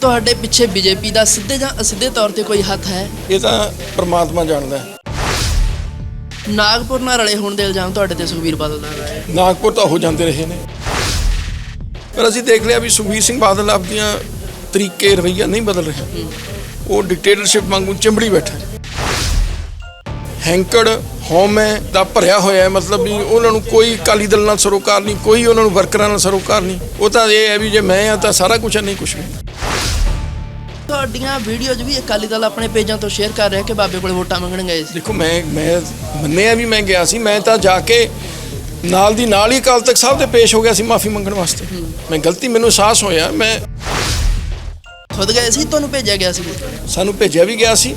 ਤੁਹਾਡੇ ਪਿੱਛੇ ਬੀਜੇਪੀ ਦਾ ਸਿੱਧੇ ਜਾਂ ਅਸਿੱਧੇ ਤੌਰ ਤੇ ਕੋਈ ਹੱਥ ਹੈ? ਇਹ ਤਾਂ ਪ੍ਰਮਾਤਮਾ ਜਾਣਦਾ ਹੈ। ਨਾਗਪੁਰ ਨਾਲ ਰਲੇ ਹੋਣ ਦੇ ਇਲਜ਼ਾਮ ਤੁਹਾਡੇ ਤੇ ਸੁਖਬੀਰ ਬਾਦਲ ਦਾ ਹੈ ਨਾਗਪੁਰ ਤਾਂ ਹੋ ਜਾਂਦੇ ਰਹੇ ਨੇ। ਪਰ ਅਸੀਂ ਦੇਖ ਲਿਆ ਵੀ ਸੁਖਬੀਰ ਸਿੰਘ ਬਾਦਲ ਆਪਦੀਆਂ ਤਰੀਕੇ ਰਵਈਆ ਨਹੀਂ ਬਦਲ ਰਿਹਾ। ਉਹ ਡਿਕਟੇਟਰਸ਼ਿਪ ਵਾਂਗੂ ਚਿੰਬੜੀ ਬੈਠਾ ਹੈ। ਹੈਂਕੜ ਹਉਮੈ ਦਾ ਭਰਿਆ ਹੋਇਆ ਹੈ ਮਤਲਬ ਵੀ ਉਹਨਾਂ ਨੂੰ ਕੋਈ ਅਕਾਲੀ ਦਲ ਨਾਲ ਸਰੋਕਾਰ ਨਹੀਂ ਕੋਈ ਉਹਨਾਂ ਨੂੰ ਵਰਕਰਾਂ ਨਾਲ ਸਰੋਕਾਰ ਨਹੀਂ। ਉਹ ਤਾਂ ਇਹ ਹੈ ਵੀ ਜੇ ਮੈਂ ਆ ਤਾਂ ਸਾਰਾ ਕੁਝ ਹੈ ਨਹੀਂ ਕੁਝ ਵੀ। ਤੁਹਾਡੀਆਂ ਵੀਡੀਓਜ਼ ਵੀ ਅਕਾਲੀ ਦਲ ਆਪਣੇ ਪੇਜਾਂ ਤੋਂ ਸ਼ੇਅਰ ਕਰ ਰਿਹਾ ਕਿ ਬਾਬੇ ਕੋਲੇ ਵੋਟਾਂ ਮੰਗਣ ਗਏ ਸੀ? ਦੇਖੋ ਮੈਂ ਮੈਂ ਮੰਨਿਆ ਵੀ ਮੈਂ ਗਿਆ ਸੀ। ਮੈਂ ਤਾਂ ਜਾ ਕੇ ਨਾਲ ਦੀ ਨਾਲ ਹੀ ਅਕਾਲ ਤਖਤ ਸਾਹਿਬ ਤੇ ਪੇਸ਼ ਹੋ ਗਿਆ ਸੀ ਮਾਫੀ ਮੰਗਣ ਵਾਸਤੇ। ਮੈਂ ਗਲਤੀ ਮੈਨੂੰ ਅਹਿਸਾਸ ਹੋਇਆ। ਮੈਂ ਖੁਦ ਗਏ ਸੀ? ਤੁਹਾਨੂੰ ਭੇਜਿਆ ਗਿਆ ਸੀ? ਸਾਨੂੰ ਭੇਜਿਆ ਵੀ ਗਿਆ ਸੀ।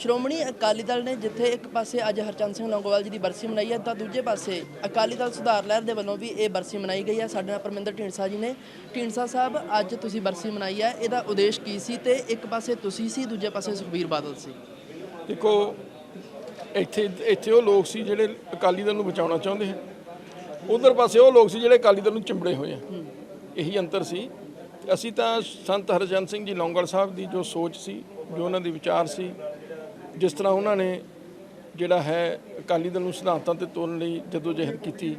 ਸ਼੍ਰੋਮਣੀ ਅਕਾਲੀ ਦਲ ਨੇ ਜਿੱਥੇ ਇੱਕ ਪਾਸੇ ਅੱਜ ਹਰਚੰਦ ਸਿੰਘ ਲੌਂਗੋਵਾਲ ਜੀ ਦੀ ਬਰਸੀ ਮਨਾਈ ਹੈ, ਤਾਂ ਦੂਜੇ ਪਾਸੇ ਅਕਾਲੀ ਦਲ ਸੁਧਾਰ ਲਹਿਰ ਦੇ ਵੱਲੋਂ ਵੀ ਇਹ ਬਰਸੀ ਮਨਾਈ ਗਈ ਹੈ। ਸਾਡੇ ਨਾਲ ਪਰਮਿੰਦਰ ਢੀਂਡਸਾ ਜੀ ਨੇ। ਢੀਂਡਸਾ ਸਾਹਿਬ, ਅੱਜ ਤੁਸੀਂ ਬਰਸੀ ਮਨਾਈ ਹੈ। ਇਹਦਾ ਉਦੇਸ਼ ਕੀ ਸੀ ਤੇ ਇੱਕ ਪਾਸੇ ਤੁਸੀਂ ਸੀ, ਦੂਜੇ ਪਾਸੇ ਸੁਖਬੀਰ ਬਾਦਲ ਸੀ? ਦੇਖੋ, ਇੱਥੇ ਇੱਥੇ ਉਹ ਲੋਕ ਸੀ ਜਿਹੜੇ ਅਕਾਲੀ ਦਲ ਨੂੰ ਬਚਾਉਣਾ ਚਾਹੁੰਦੇ ਹਨ ਉਧਰ ਪਾਸੇ ਉਹ ਲੋਕ ਸੀ ਜਿਹੜੇ ਅਕਾਲੀ ਦਲ ਨੂੰ ਚਿੰਬੜੇ ਹੋਏ ਆ। ਇਹੀ ਅੰਤਰ ਸੀ। ਅਸੀਂ ਤਾਂ ਸੰਤ ਹਰਜਨ ਸਿੰਘ ਜੀ ਲੌਂਗਲ ਸਾਹਿਬ ਦੀ ਜੋ ਸੋਚ ਸੀ, ਜੋ ਉਹਨਾਂ ਦੀ ਵਿਚਾਰ ਸੀ ਜਿਸ ਤਰ੍ਹਾਂ ਉਹਨਾਂ ਨੇ ਜਿਹੜਾ ਹੈ ਅਕਾਲੀ ਦਲ ਨੂੰ ਸਿਧਾਂਤਾਂ ਤੇ ਤੋਰਨ ਲਈ ਜਦੋਂ ਜਹਿਦ ਕੀਤੀ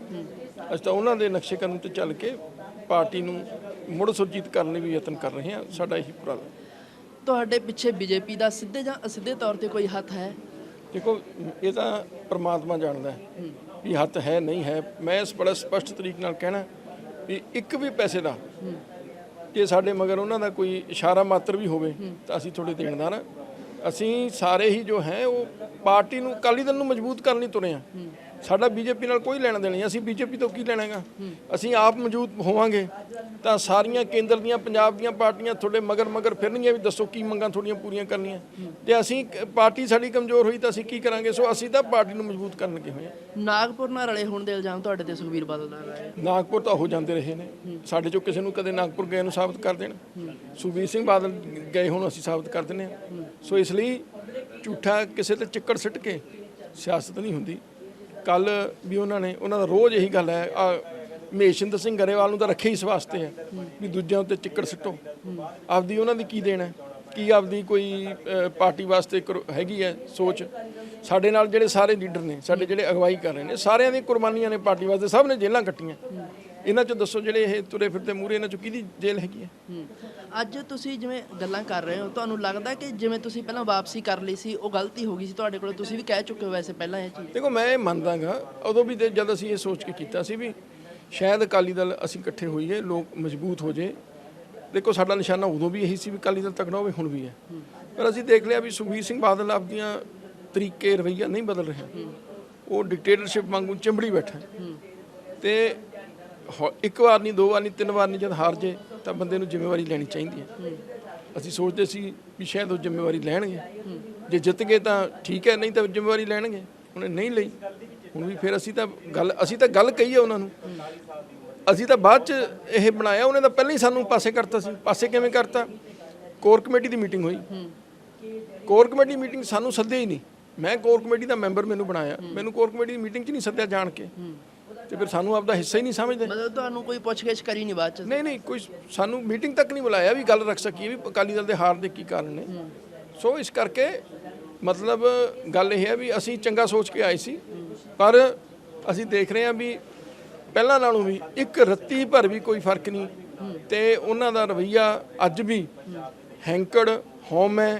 ਅਸੀਂ ਤਾਂ ਉਹਨਾਂ ਦੇ ਨਕਸ਼ੇ ਕਦਮ ਤੇ ਚੱਲ ਕੇ ਪਾਰਟੀ ਨੂੰ ਮੁੜ ਸੁਰਜੀਤ ਕਰਨ ਲਈ ਵੀ ਯਤਨ ਕਰ ਰਹੇ ਹਾਂ ਸਾਡਾ ਇਹੀ ਉਪਰਾਲਾ ਤੁਹਾਡੇ ਪਿੱਛੇ ਬੀਜੇਪੀ ਦਾ ਸਿੱਧੇ ਜਾਂ ਅਸਿੱਧੇ ਤੌਰ ਤੇ ਕੋਈ ਹੱਥ ਹੈ? ਦੇਖੋ ਇਹ ਤਾਂ ਪ੍ਰਮਾਤਮਾ ਜਾਣਦਾ ਹੈ ਵੀ ਹੱਥ ਹੈ ਨਹੀਂ ਹੈ। ਮੈਂ ਇਸ ਬੜਾ ਸਪਸ਼ਟ ਤਰੀਕੇ ਨਾਲ ਕਹਿਣਾ ਵੀ ਇੱਕ ਵੀ ਪੈਸੇ ਦਾ ਜੇ ਸਾਡੇ ਮਗਰ ਉਹਨਾਂ ਦਾ ਕੋਈ ਇਸ਼ਾਰਾ ਮਾਤਰ ਵੀ ਹੋਵੇ ਤਾਂ ਅਸੀਂ ਥੋੜੇ ਦੇਣਦਾਰ ਹਾਂ। ਅਸੀਂ ਸਾਰੇ ਹੀ ਜੋ ਹੈ ਉਹ ਪਾਰਟੀ ਨੂੰ ਅਕਾਲੀ ਦਲ ਨੂੰ ਮਜ਼ਬੂਤ ਕਰਨ ਲਈ ਤੁਰੇ ਹਾਂ। ਸਾਡਾ ਬੀਜੇਪੀ ਨਾਲ ਕੋਈ ਲੈਣਾ ਦੇਣਾ ਨਹੀਂ। ਅਸੀਂ ਬੀਜੇਪੀ ਤੋਂ ਕੀ ਲੈਣਾਗਾ ਅਸੀਂ ਆਪ ਮੌਜੂਦ ਹੋਵਾਂਗੇ। ਤਾਂ ਸਾਰੀਆਂ ਕੇਂਦਰ ਦੀਆਂ ਪੰਜਾਬ ਦੀਆਂ ਪਾਰਟੀਆਂ ਤੁਹਾਡੇ ਮਗਰ ਮਗਰ ਫਿਰਨਗੀਆਂ ਵੀ ਦੱਸੋ ਕੀ ਮੰਗਾਂ ਤੁਹਾਡੀਆਂ ਪੂਰੀਆਂ ਕਰਨੀਆਂ। ਜੇ ਅਸੀਂ ਪਾਰਟੀ ਸਾਡੀ ਕਮਜ਼ੋਰ ਹੋਈ ਤਾਂ ਅਸੀਂ ਕੀ ਕਰਾਂਗੇ? ਸੋ ਅਸੀਂ ਤਾਂ ਪਾਰਟੀ ਨੂੰ ਮਜ਼ਬੂਤ ਕਰਨ ਲੱਗੇ ਹੋਏ ਹਾਂ। ਨਾਗਪੁਰ ਨਾਲ ਰਲੇ ਹੋਣ ਦੇ ਇਲਜ਼ਾਮ ਤੁਹਾਡੇ ਤੇ ਸੁਖਬੀਰ ਬਾਦਲ ਦਾ ਹੈ ਨਾਗਪੁਰ ਤਾਂ ਹੋ ਜਾਂਦੇ ਰਹੇ ਨੇ। ਸਾਡੇ ਚੋਂ ਕਿਸੇ ਨੂੰ ਕਦੇ ਨਾਗਪੁਰ ਗਏ ਨੂੰ ਸਾਬਤ ਕਰ ਦੇਣ। ਸੁਖਬੀਰ ਸਿੰਘ ਬਾਦਲ ਗਏ ਹੁਣ ਅਸੀਂ ਸਾਬਤ ਕਰ ਦਿੰਦੇ ਹਾਂ। ਸੋ ਇਸ ਲਈ ਝੂਠਾ ਕਿਸੇ ਤੇ ਚੱਕਰ ਸਿੱਟ ਕੇ ਸਿਆਸਤ ਨਹੀਂ ਹੁੰਦੀ। ਕੱਲ ਵੀ ਉਹਨਾਂ ਨੇ, ਉਹਨਾਂ ਦਾ ਰੋਜ਼ ਇਹੀ ਗੱਲ ਹੈ, ਆ ਮਹੇਸ਼ਿੰਦਰ ਸਿੰਘ ਗਰੇਵਾਲ ਨੂੰ ਤਾਂ ਰੱਖੇ ਇਸ ਵਾਸਤੇ ਹੈ, ਵੀ ਦੂਜਿਆਂ ਉੱਤੇ ਚਿੱਕੜ ਸਿੱਟੋ। ਆਪਦੀ ਉਹਨਾਂ ਦੀ ਕੀ ਦੇਣਾ ਹੈ? ਕੀ ਆਪਦੀ ਕੋਈ ਪਾਰਟੀ ਵਾਸਤੇ ਕਰ- ਹੈਗੀ ਹੈ ਸੋਚ? ਸਾਡੇ ਨਾਲ ਜਿਹੜੇ ਸਾਰੇ ਲੀਡਰ ਨੇ, ਸਾਡੇ ਜਿਹੜੇ ਅਗਵਾਈ ਕਰ ਰਹੇ ਨੇ, ਸਾਰਿਆਂ ਦੀ ਕੁਰਬਾਨੀਆਂ ਨੇ ਪਾਰਟੀ ਵਾਸਤੇ, ਸਭ ਨੇ ਜੇਲ੍ਹਾਂ ਕੱਟੀਆਂ। ਇਹਨਾਂ ਚੋਂ ਦੱਸੋ ਜਿਹੜੇ ਇਹ ਤੁਰੇ ਫਿਰਦੇ ਮੂਰੇ ਇਹਨਾਂ ਚੋਂ ਕਿਹਦੀ ਜੇਲ੍ਹ ਹੈਗੀ ਹੈ। ਅੱਜ ਤੁਸੀਂ ਜਿਵੇਂ ਗੱਲਾਂ ਕਰ ਰਹੇ ਹੋ ਤੁਹਾਨੂੰ ਲੱਗਦਾ ਕਿ ਜਿਵੇਂ ਤੁਸੀਂ ਪਹਿਲਾਂ ਵਾਪਸੀ ਕਰ ਲਈ ਸੀ ਉਹ ਗਲਤੀ ਹੋ ਗਈ ਸੀ ਤੁਹਾਡੇ ਕੋਲ? ਤੁਸੀਂ ਵੀ ਕਹਿ ਚੁੱਕੇ ਹੋ ਵੈਸੇ ਪਹਿਲਾਂ ਇਹ ਚੀਜ਼। ਦੇਖੋ ਮੈਂ ਇਹ ਮੰਨਦਾਗਾ ਉਦੋਂ ਵੀ ਤੇ ਜਦ ਅਸੀਂ ਇਹ ਸੋਚ ਕੇ ਕੀਤਾ ਸੀ ਵੀ ਸ਼ਾਇਦ ਅਕਾਲੀ ਦਲ ਅਸੀਂ ਇਕੱਠੇ ਹੋਈਏ ਲੋਕ ਮਜ਼ਬੂਤ ਹੋ ਜੇ। ਦੇਖੋ ਸਾਡਾ ਨਿਸ਼ਾਨਾ ਉਦੋਂ ਵੀ ਇਹੀ ਸੀ ਵੀ ਅਕਾਲੀ ਦਲ ਤਕੜਾ ਹੋਵੇ ਹੁਣ ਵੀ ਹੈ। ਪਰ ਅਸੀਂ ਦੇਖ ਲਿਆ ਵੀ ਸੁਖਬੀਰ ਸਿੰਘ ਬਾਦਲ ਆਪਦੀਆਂ ਤਰੀਕੇ ਰਵਈਆ ਨਹੀਂ ਬਦਲ ਰਿਹਾ। ਉਹ ਡਿਕਟੇਟਰਸ਼ਿਪ ਵਾਂਗੂ ਚਿੰਬੜੀ ਬੈਠਾ। ਤੇ ਇੱਕ ਵਾਰ ਨਹੀਂ ਦੋ ਵਾਰ ਨਹੀਂ ਤਿੰਨ ਵਾਰ ਨਹੀਂ ਜਦ ਹਾਰ ਜੇ ਤਾਂ ਬੰਦੇ ਨੂੰ ਜ਼ਿੰਮੇਵਾਰੀ ਲੈਣੀ ਚਾਹੀਦੀ ਹੈ। ਅਸੀਂ ਸੋਚਦੇ ਸੀ ਵੀ ਸ਼ਾਇਦ ਉਹ ਜ਼ਿੰਮੇਵਾਰੀ ਲੈਣਗੇ। ਜੇ ਜਿੱਤ ਗਏ ਤਾਂ ਠੀਕ ਹੈ ਨਹੀਂ ਤਾਂ ਜ਼ਿੰਮੇਵਾਰੀ ਲੈਣਗੇ। ਉਹਨੇ ਨਹੀਂ ਲਈ। ਹੁਣ ਵੀ ਫਿਰ ਅਸੀਂ ਤਾਂ ਗੱਲ ਅਸੀਂ ਤਾਂ ਗੱਲ ਕਹੀ ਹੈ ਉਹਨਾਂ ਨੂੰ। ਅਸੀਂ ਤਾਂ ਬਾਅਦ ਚ ਇਹ ਬਣਾਇਆ ਉਹਨੇ ਤਾਂ ਪਹਿਲਾਂ ਹੀ ਸਾਨੂੰ ਪਾਸੇ ਕਰਤਾ ਸੀ। ਪਾਸੇ ਕਿਵੇਂ ਕਰਤਾ? ਕੋਰ ਕਮੇਟੀ ਦੀ ਮੀਟਿੰਗ ਹੋਈ। ਕੋਰ ਕਮੇਟੀ ਮੀਟਿੰਗ ਸਾਨੂੰ ਸੱਦਿਆ ਹੀ ਨਹੀਂ। ਮੈਂ ਕੋਰ ਕਮੇਟੀ ਦਾ ਮੈਂਬਰ ਮੈਨੂੰ ਬਣਾਇਆ। ਮੈਨੂੰ ਕੋਰ ਕਮੇਟੀ ਦੀ ਮੀਟਿੰਗ 'ਚ ਨਹੀਂ ਸੱਦਿਆ ਜਾਣ ਕੇ। ਤੇ ਫਿਰ ਸਾਨੂੰ ਆਪਦਾ ਹਿੱਸਾ ਹੀ ਨਹੀਂ ਸਮਝਦੇ। ਮਤਲਬ ਤੁਹਾਨੂੰ ਕੋਈ ਪੁੱਛਗਿੱਛ ਕਰੀ ਨਹੀਂ ਬਾਅਦ ਚ? ਨਹੀਂ ਨਹੀਂ ਕੋਈ ਸਾਨੂੰ ਮੀਟਿੰਗ ਤੱਕ ਨਹੀਂ ਬੁਲਾਇਆ ਵੀ ਗੱਲ ਰੱਖ ਸਕੀਏ ਵੀ ਅਕਾਲੀ ਦਲ ਦੇ ਹਾਰ ਦੇ ਕੀ ਕਾਰਨ ਨੇ। ਸੋ ਇਸ ਕਰਕੇ ਮਤਲਬ ਗੱਲ ਇਹ ਹੈ ਵੀ ਅਸੀਂ ਚੰਗਾ ਸੋਚ ਕੇ ਆਏ ਸੀ ਪਰ ਅਸੀਂ ਦੇਖ ਰਹੇ ਹਾਂ ਵੀ ਪਹਿਲਾਂ ਨਾਲੋਂ ਵੀ ਇੱਕ ਰੱਤੀ ਭਰ ਵੀ ਕੋਈ ਫ਼ਰਕ ਨਹੀਂ। ਤੇ ਉਹਨਾਂ ਦਾ ਰਵਈਆ ਅੱਜ ਵੀ ਹੈਂਕੜ ਹਉਮੈ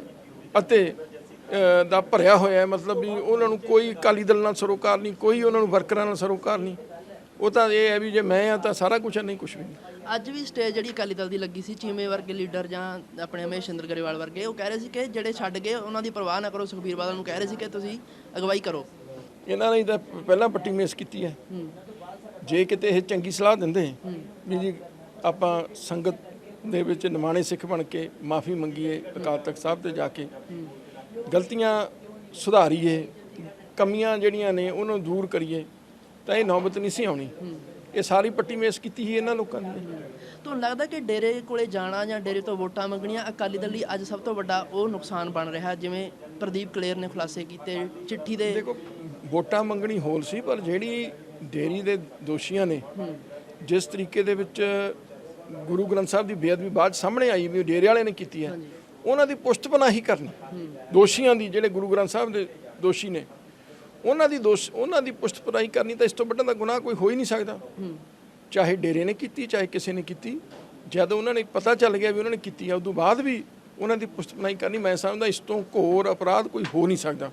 ਅਤੇ ਅ, ਦਾ ਭਰਿਆ ਹੋਇਆ ਹੈ। ਮਤਲਬ ਵੀ ਉਹਨਾਂ ਨੂੰ ਕੋਈ ਅਕਾਲੀ ਦਲ ਨਾਲ ਸਰੋਕਾਰ ਨਹੀਂ ਕੋਈ ਉਹਨਾਂ ਨੂੰ ਵਰਕਰਾਂ ਨਾਲ ਸਰੋਕਾਰ ਨਹੀਂ। ਉਹ ਤਾਂ ਇਹ ਹੈ ਵੀ ਜੇ ਮੈਂ ਆ ਤਾਂ ਸਾਰਾ ਕੁਝ ਨਹੀਂ ਕੁਝ ਵੀ ਨਹੀਂ। ਅੱਜ ਵੀ ਸਟੇਜ ਜਿਹੜੀ ਅਕਾਲੀ ਦਲ ਦੀ ਲੱਗੀ ਸੀ ਚੀਮੇ ਵਰਗੇ ਲੀਡਰ ਜਾਂ ਆਪਣੇ ਅਮੇਸ਼ਿੰਦਰ ਗਰੇਵਾਲ ਵਰਗੇ ਉਹ ਕਹਿ ਰਹੇ ਸੀ ਕਿ ਜਿਹੜੇ ਛੱਡ ਗਏ ਉਹਨਾਂ ਦੀ ਪਰਵਾਹ ਨਾ ਕਰੋ ਸੁਖਬੀਰ ਬਾਦਲ ਨੂੰ ਕਹਿ ਰਹੇ ਸੀ ਕਿ ਤੁਸੀਂ ਅਗਵਾਈ ਕਰੋ। ਇਹਨਾਂ ਨੇ ਤਾਂ ਪਹਿਲਾਂ ਪੱਟੀ ਮੇਸ ਕੀਤੀ ਹੈ। ਜੇ ਕਿਤੇ ਇਹ ਚੰਗੀ ਸਲਾਹ ਦਿੰਦੇ ਵੀ ਜੀ ਆਪਾਂ ਸੰਗਤ ਦੇ ਵਿੱਚ ਨਿਮਾਣੇ ਸਿੱਖ ਬਣ ਕੇ ਮਾਫੀ ਮੰਗੀਏ ਅਕਾਲ ਤਖਤ ਸਾਹਿਬ ਤੇ ਜਾ ਕੇ। ਗਲਤੀਆਂ ਸੁਧਾਰੀਏ ਕਮੀਆਂ ਜਿਹੜੀਆਂ ਨੇ ਉਹਨਾਂ ਦੂਰ ਕਰੀਏ। ਤਾਂ ਇਹ ਨੌਬਤ ਨਹੀਂ ਸੀ ਆਉਣੀ। ਇਹ ਸਾਰੀ ਪੱਟੀ ਮੇਸ ਕੀਤੀ ਹੀ ਇਹਨਾਂ ਲੋਕਾਂ ਨੇ। ਤੁਹਾਨੂੰ ਲੱਗਦਾ ਕਿ ਡੇਰੇ ਕੋਲੇ ਜਾਣਾ ਜਾਂ ਡੇਰੇ ਤੋਂ ਵੋਟਾਂ ਮੰਗਣੀਆਂ ਅਕਾਲੀ ਦਲ ਲਈ ਅੱਜ ਸਭ ਤੋਂ ਵੱਡਾ ਉਹ ਨੁਕਸਾਨ ਬਣ ਰਿਹਾ ਜਿਵੇਂ ਪ੍ਰਦੀਪ ਕਲੇਰ ਨੇ ਖੁਲਾਸੇ ਕੀਤੇ ਚਿੱਠੀ ਦੇ ਦੇਖੋ ਵੋਟਾਂ ਮੰਗਣੀ ਹੋਲ ਸੀ ਪਰ ਜਿਹੜੀ ਡੇਰੀ ਦੇ ਦੋਸ਼ੀਆਂ ਨੇ ਜਿਸ ਤਰੀਕੇ ਦੇ ਵਿੱਚ ਗੁਰੂ ਗ੍ਰੰਥ ਸਾਹਿਬ ਦੀ ਬੇਅਦਬੀ ਬਾਅਦ ਸਾਹਮਣੇ ਆਈ ਵੀ ਡੇਰੇ ਵਾਲੇ ਨੇ ਕੀਤੀ ਹੈ ਉਹਨਾਂ ਦੀ ਪੁਸ਼ਤ ਪਨਾਹੀ ਕਰਨੀ। ਦੋਸ਼ੀਆਂ ਦੀ ਜਿਹੜੇ ਗੁਰੂ ਗ੍ਰੰਥ ਸਾਹਿਬ ਦੇ ਦੋਸ਼ੀ ਨੇ ਉਹਨਾਂ ਦੀ ਦੋਸ਼ ਉਹਨਾਂ ਦੀ ਪੁਸ਼ਤ ਪਨਾਹੀ ਕਰਨੀ ਤਾਂ ਇਸ ਤੋਂ ਵੱਡਾ ਦਾ ਗੁਨਾਹ ਕੋਈ ਹੋ ਹੀ ਨਹੀਂ ਸਕਦਾ। ਚਾਹੇ ਡੇਰੇ ਨੇ ਕੀਤੀ ਚਾਹੇ ਕਿਸੇ ਨੇ ਕੀਤੀ ਜਦ ਉਹਨਾਂ ਨੇ ਪਤਾ ਚੱਲ ਗਿਆ ਵੀ ਉਹਨਾਂ ਨੇ ਕੀਤੀ ਆ ਉਦੋਂ ਬਾਅਦ ਵੀ ਉਹਨਾਂ ਦੀ ਪੁਸ਼ਤ ਪਨਾਹੀ ਕਰਨੀ ਮੈਂ ਸਮਝਦਾ ਇਸ ਤੋਂ ਘੋਰ ਅਪਰਾਧ ਕੋਈ ਹੋ ਨਹੀਂ ਸਕਦਾ।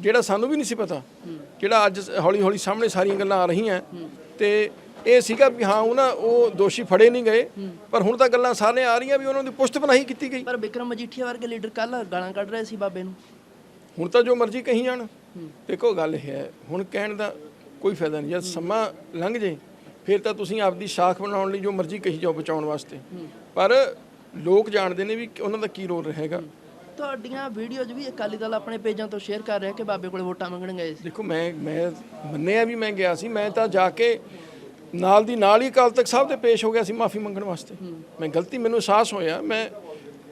ਜਿਹੜਾ ਸਾਨੂੰ ਵੀ ਨਹੀਂ ਸੀ ਪਤਾ ਜਿਹੜਾ ਅੱਜ ਹੌਲੀ ਹੌਲੀ ਸਾਹਮਣੇ ਸਾਰੀਆਂ ਗੱਲਾਂ ਆ ਰਹੀਆਂ ਤੇ ਇਹ ਸੀਗਾ ਵੀ ਹਾਂ ਉਹਨਾਂ ਉਹ ਦੋਸ਼ੀ ਫੜੇ ਨਹੀਂ ਗਏ ਪਰ ਹੁਣ ਤਾਂ ਗੱਲਾਂ ਸਾਹਮਣੇ ਆ ਰਹੀਆਂ ਵੀ ਉਹਨਾਂ ਦੀ ਪੁਸ਼ਤ ਪਨਾਹੀ ਕੀਤੀ ਗਈ। ਪਰ ਵਿਕਰਮ ਮਜੀਠੀਆ ਵਰਗੇ ਲੀਡਰ ਕੱਲ ਗਾਲਾਂ ਕੱਢ ਰਹੇ ਸੀ ਬਾਬੇ ਨੂੰ। ਹੁਣ ਤਾਂ ਜੋ ਮਰਜ਼ੀ ਕਹੀ ਜਾਣ। ਦੇਖੋ ਗੱਲ ਇਹ ਹੈ ਹੁਣ ਕਹਿਣ ਦਾ ਕੋਈ ਫਾਇਦਾ ਨਹੀਂ। ਜਦ ਸਮਾਂ ਲੰਘ ਜੇ ਫਿਰ ਤਾਂ ਤੁਸੀਂ ਆਪਦੀ ਸ਼ਾਖ ਬਣਾਉਣ ਲਈ ਜੋ ਮਰਜ਼ੀ ਕਹੀ ਜਾਓ ਬਚਾਉਣ ਵਾਸਤੇ। ਪਰ ਲੋਕ ਜਾਣਦੇ ਨੇ ਵੀ ਉਹਨਾਂ ਦਾ ਕੀ ਰੋਲ ਰਹੇਗਾ। ਤੁਹਾਡੀਆਂ ਵੀਡੀਓਜ਼ ਵੀ ਅਕਾਲੀ ਦਲ ਆਪਣੇ ਪੇਜਾਂ ਤੋਂ ਸ਼ੇਅਰ ਕਰ ਰਿਹਾ ਕਿ ਬਾਬੇ ਕੋਲੇ ਵੋਟਾਂ ਮੰਗਣ ਗਏ ਸੀ। ਦੇਖੋ ਮੈਂ ਮੈਂ ਮੰਨਿਆ ਵੀ ਮੈਂ ਗਿਆ ਸੀ ਮੈਂ ਤਾਂ ਜਾ ਕੇ ਨਾਲ ਦੀ ਨਾਲ ਹੀ ਅਕਾਲ ਤਖਤ ਸਾਹਿਬ ਤੇ ਪੇਸ਼ ਹੋ ਗਿਆ ਸੀ ਮਾਫੀ ਮੰਗਣ ਵਾਸਤੇ। ਮੈਂ ਗਲਤੀ ਮੈਨੂੰ ਅਹਿਸਾਸ ਹੋਇਆ ਮੈਂ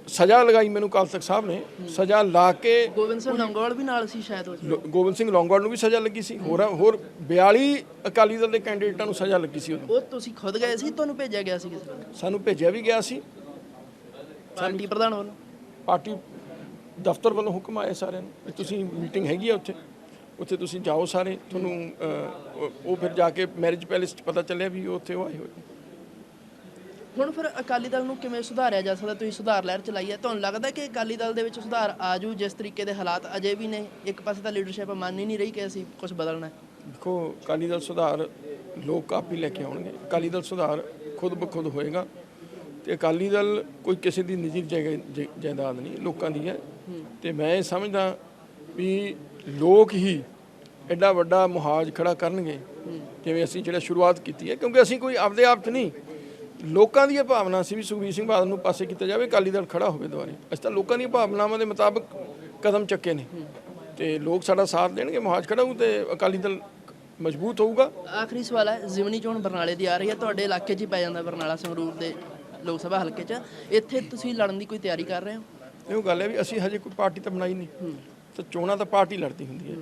ਸਜ਼ਾ ਲਗਾਈ ਮੈਨੂੰ ਅਕਾਲ ਤਖਤ ਸਾਹਿਬ ਨੇ। ਸਜ਼ਾ ਲਾ ਕੇ ਗੋਬਿੰਦ ਸਿੰਘ ਲੰਗੋਵਾਲ ਵੀ ਨਾਲ ਸੀ ਸ਼ਾਇਦ ਉਸ ਗੋਬਿੰਦ ਸਿੰਘ ਲੌਂਗੋਵਾਲ ਨੂੰ ਵੀ ਸਜ਼ਾ ਲੱਗੀ ਸੀ। ਹੋਰ ਹੋਰ 42 ਅਕਾਲੀ ਦਲ ਦੇ ਕੈਂਡੀਡੇਟਾਂ ਨੂੰ ਸਜ਼ਾ ਲੱਗੀ ਸੀ ਉਹ ਤੁਸੀਂ ਖੁਦ ਗਏ ਸੀ? ਤੁਹਾਨੂੰ ਭੇਜਿਆ ਗਿਆ ਸੀ ਕਿਸੇ ਸਾਨੂੰ ਭੇਜਿਆ ਵੀ ਗਿਆ ਸੀ। ਪਾਰਟੀ ਪ੍ਰਧਾਨ ਵੱਲੋਂ? ਪਾਰਟੀ ਦਫ਼ਤਰ ਵੱਲੋਂ ਹੁਕਮ ਆਏ ਸਾਰਿਆਂ ਨੂੰ ਤੁਸੀਂ ਮੀਟਿੰਗ ਹੈਗੀ ਆ ਉੱਥੇ। ਉੱਥੇ ਤੁਸੀਂ ਜਾਓ ਸਾਰੇ। ਤੁਹਾਨੂੰ ਉਹ- ਫਿਰ ਜਾ ਕੇ ਮੈਰਿਜ ਪੈਲੇਸ 'ਚ ਪਤਾ ਚੱਲਿਆ ਵੀ ਉੱਥੇ ਉਹ ਆਏ ਹੋਏ। ਹੁਣ ਫਿਰ ਅਕਾਲੀ ਦਲ ਨੂੰ ਕਿਵੇਂ ਸੁਧਾਰਿਆ ਜਾ ਸਕਦਾ? ਤੁਸੀਂ ਸੁਧਾਰ ਲਹਿਰ ਚਲਾਈ ਹੈ। ਤੁਹਾਨੂੰ ਲੱਗਦਾ ਕਿ ਅਕਾਲੀ ਦਲ ਦੇ ਵਿੱਚ ਸੁਧਾਰ ਆਜੂ ਜਿਸ ਤਰੀਕੇ ਦੇ ਹਾਲਾਤ ਅਜੇ ਵੀ ਨੇ? ਇੱਕ ਪਾਸੇ ਤਾਂ ਲੀਡਰਸ਼ਿਪ ਮੰਨ ਹੀ ਨਹੀਂ ਰਹੀ ਕਿ ਅਸੀਂ ਕੁਝ ਬਦਲਣਾ ਦੇਖੋ ਅਕਾਲੀ ਦਲ ਸੁਧਾਰ ਲੋਕ ਆਪ ਹੀ ਲੈ ਕੇ ਆਉਣਗੇ। ਅਕਾਲੀ ਦਲ ਸੁਧਾਰ ਖੁਦ ਬਖੁਦ ਹੋਏਗਾ ਤੇ ਅਕਾਲੀ ਦਲ ਕੋਈ ਕਿਸੇ ਦੀ ਨਿੱਜੀ ਜਾਇਦਾਦ ਨਹੀਂ ਲੋਕਾਂ ਦੀ ਹੈ। ਤੇ ਮੈਂ ਇਹ ਸਮਝਦਾ ਵੀ ਲੋਕ ਹੀ ਐਡਾ ਵੱਡਾ ਮੁਹਾਜ ਖੜਾ ਕਰਨਗੇ। ਜਿਵੇਂ ਅਸੀਂ ਜਿਹੜਾ ਸ਼ੁਰੂਆਤ ਕੀਤੀ ਹੈ ਕਿਉਂਕਿ ਅਸੀਂ ਕੋਈ ਆਪਦੇ ਆਪ 'ਚ ਨਹੀਂ। ਲੋਕਾਂ ਦੀ ਇਹ ਭਾਵਨਾ ਸੀ ਵੀ ਸੁਖਬੀਰ ਸਿੰਘ ਬਾਦਲ ਨੂੰ ਪਾਸੇ ਕੀਤਾ ਜਾਵੇ ਅਕਾਲੀ ਦਲ ਖੜਾ ਹੋਵੇ ਦੁਆਰੇ ਅਸੀਂ ਤਾਂ ਲੋਕਾਂ ਦੀਆਂ ਭਾਵਨਾਵਾਂ ਦੇ ਮੁਤਾਬਕ ਕਦਮ ਚੱਕੇ ਨੇ। ਤੇ ਲੋਕ ਸਾਡਾ ਸਾਥ ਦੇਣਗੇ ਮੁਹਾਜ ਖੜਾ ਹੋਊ ਤੇ ਅਕਾਲੀ ਦਲ ਮਜ਼ਬੂਤ ਹੋਊਗਾ। ਆਖਰੀ ਸਵਾਲ ਹੈ ਜ਼ਿਮਨੀ ਚੋਣ ਬਰਨਾਲੇ ਦੀ ਆ ਰਹੀ ਹੈ ਤੁਹਾਡੇ ਇਲਾਕੇ 'ਚ ਹੀ ਪੈ ਜਾਂਦਾ ਬਰਨਾਲਾ ਸੰਗਰੂਰ ਦੇ ਲੋਕ ਸਭਾ ਹਲਕੇ 'ਚ। ਇੱਥੇ ਤੁਸੀਂ ਲੜਨ ਦੀ ਕੋਈ ਤਿਆਰੀ ਕਰ ਰਹੇ ਹੋ? ਇਹ ਗੱਲ ਹੈ ਵੀ ਅਸੀਂ ਹਜੇ ਕੋਈ ਪਾਰਟੀ ਤਾਂ ਬਣਾਈ ਨਹੀਂ। ਤਾਂ ਚੋਣਾਂ ਤਾਂ ਪਾਰਟੀ ਲੜਦੀ ਹੁੰਦੀ ਹੈ।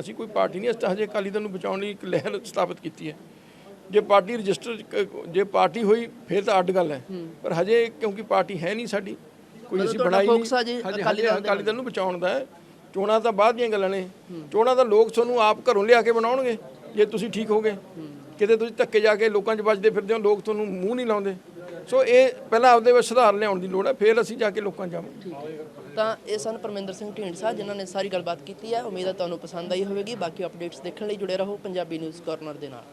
ਅਸੀਂ ਕੋਈ ਪਾਰਟੀ ਨਹੀਂ ਅਸੀਂ ਤਾਂ ਹਜੇ ਅਕਾਲੀ ਦਲ ਨੂੰ ਬਚਾਉਣ ਲਈ ਇੱਕ ਲਹਿਰ ਸਥਾਪਿਤ ਕੀਤੀ ਹੈ। ਜੇ ਪਾਰਟੀ ਰਜਿਸਟਰ ਜੇ ਪਾਰਟੀ ਹੋਈ ਫਿਰ ਤਾਂ ਅੱਡ ਗੱਲ ਹੈ। ਪਰ ਹਜੇ ਕਿਉਂਕਿ ਪਾਰਟੀ ਹੈ ਨਹੀਂ ਸਾਡੀ ਕੋਈ ਅਸੀਂ ਬਣਾਈ ਨਹੀਂ। ਹਜੇ ਅਕਾਲੀ ਦਲ ਨੂੰ ਬਚਾਉਣ ਦਾ ਹੈ। ਚੋਣਾਂ ਤਾਂ ਬਾਅਦ ਦੀਆਂ ਗੱਲਾਂ ਨੇ। ਚੋਣਾਂ ਤਾਂ ਲੋਕ ਤੁਹਾਨੂੰ ਆਪ ਘਰੋਂ ਲਿਆ ਕੇ ਬਣਾਉਣਗੇ ਜੇ ਤੁਸੀਂ ਠੀਕ ਹੋਗੇ। ਕਿਤੇ ਤੁਸੀਂ ਧੱਕੇ ਜਾ ਕੇ ਲੋਕਾਂ 'ਚ ਵੱਜਦੇ ਫਿਰਦੇ ਹੋ ਲੋਕ ਤੁਹਾਨੂੰ ਮੂੰਹ ਨਹੀਂ ਲਾਉਂਦੇ। ਸੋ ਇਹ ਪਹਿਲਾਂ ਆਪਦੇ ਵਿੱਚ ਸੁਧਾਰ ਲਿਆਉਣ ਦੀ ਲੋੜ ਹੈ ਫਿਰ ਅਸੀਂ ਜਾ ਕੇ ਲੋਕਾਂ 'ਚ ਜਾਵਾਂਗੇ। ਤਾਂ ਇਹ ਸਨ ਪਰਮਿੰਦਰ ਸਿੰਘ ਢੀਂਡਸਾ ਜਿਨ੍ਹਾਂ ਨੇ ਸਾਰੀ ਗੱਲਬਾਤ ਕੀਤੀ ਹੈ। ਉਮੀਦ ਹੈ ਤੁਹਾਨੂੰ ਪਸੰਦ ਆਈ ਹੋਵੇਗੀ। ਬਾਕੀ ਅਪਡੇਟਸ ਦੇਖਣ ਲਈ ਜੁੜੇ ਰਹੋ ਪੰਜਾਬੀ ਨਿਊਜ਼ ਕਾਰਨਰ ਦੇ ਨਾਲ।